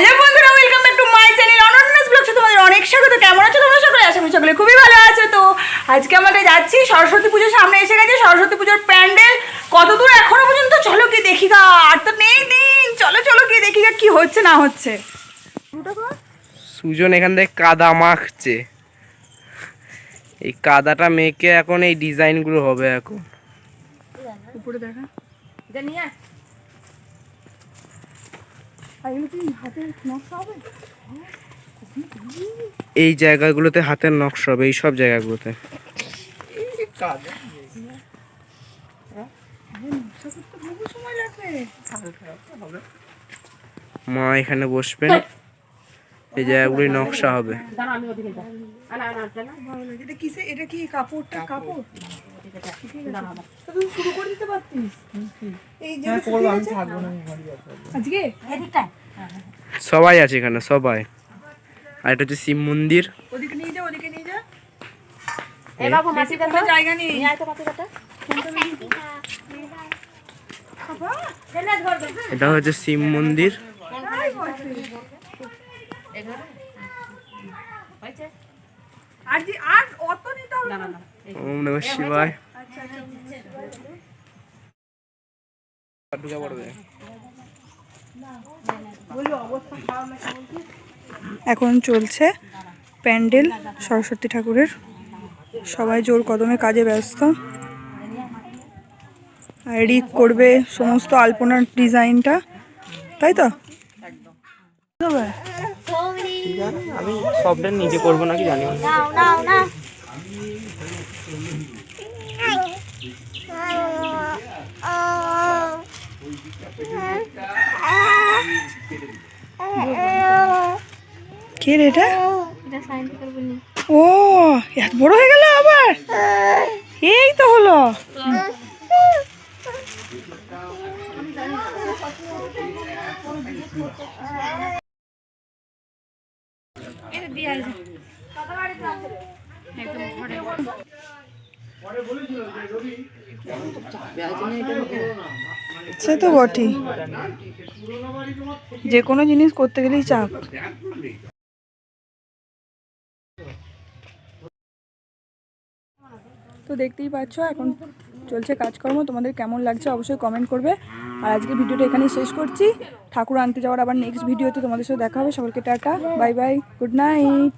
Hello বন্ধুরা welcome back to my channel Ananya's ব্লগসে তোমাদের অনেক স্বাগত। কেমন আছো তোমরা সকলে? আশা করি সকলে খুবই ভালো আছো। তো আজকে আমরা যাচ্ছি সরস্বতী পুজোর সামনে এসে গেছে সরস্বতী পুজোর প্যান্ডেল। কত দূর এখনও পর্যন্ত? চলো কি দেখি গা আর তো নেই দিন। চলো চলো কি দেখি গা কি হচ্ছে না হচ্ছে। সুজন এখান থেকে কাদা মাখছে। এই কাদাটা মেখে এখন এই ডিজাইনগুলো হবে এখন। উপরে দেখা আর এগুলো কি হাতে নকশা হবে এই জায়গাগুলোতে হাতের নকশা হবে এই সব জায়গাগুলোতে। মা এখানে বসবেন? এই জায়গাগুলি নকশা হবে। এটা কি কাপড়টা? কাপড়? তা তুই শুরু করে দিতে পারতিস? এই যে আজকে? সবাই আছে এখানে সবাই। আর এটা হচ্ছে শিব মন্দির। ওদিকে নিয়ে যা ওদিকে নিয়ে যা। এই বেশি কোনো জায়গা নেই। এটা হচ্ছে শিব মন্দির। ওম নমঃ শিবায়। এখন চলছে প্যান্ডেল সরস্বতী ঠাকুরের। সবাই জোর কদমে কাজে ব্যস্ত। আর রিক করবে সমস্ত আলপনার ডিজাইনটা। তাই তো? আমি সবটা নিজে করব নাকি জানি না। কে রে এটা? ও এত বড় হয়ে গেল আবার? এই তো হলো। সে তো বটেই। যে কোনো জিনিস করতে গেলেই চাপ। তো দেখতেই পাচ্ছ এখন চলছে কাজকর্ম, তোমাদের কেমন লাগছে অবশ্যই কমেন্ট করবে। আর আজকে ভিডিওটা এখানে শেষ করছি। ঠাকুর আনতে যাওয়ার আবার নেক্সট ভিডিওতে তোমাদের সাথে দেখা হবে। সকলকে tata bye bye good night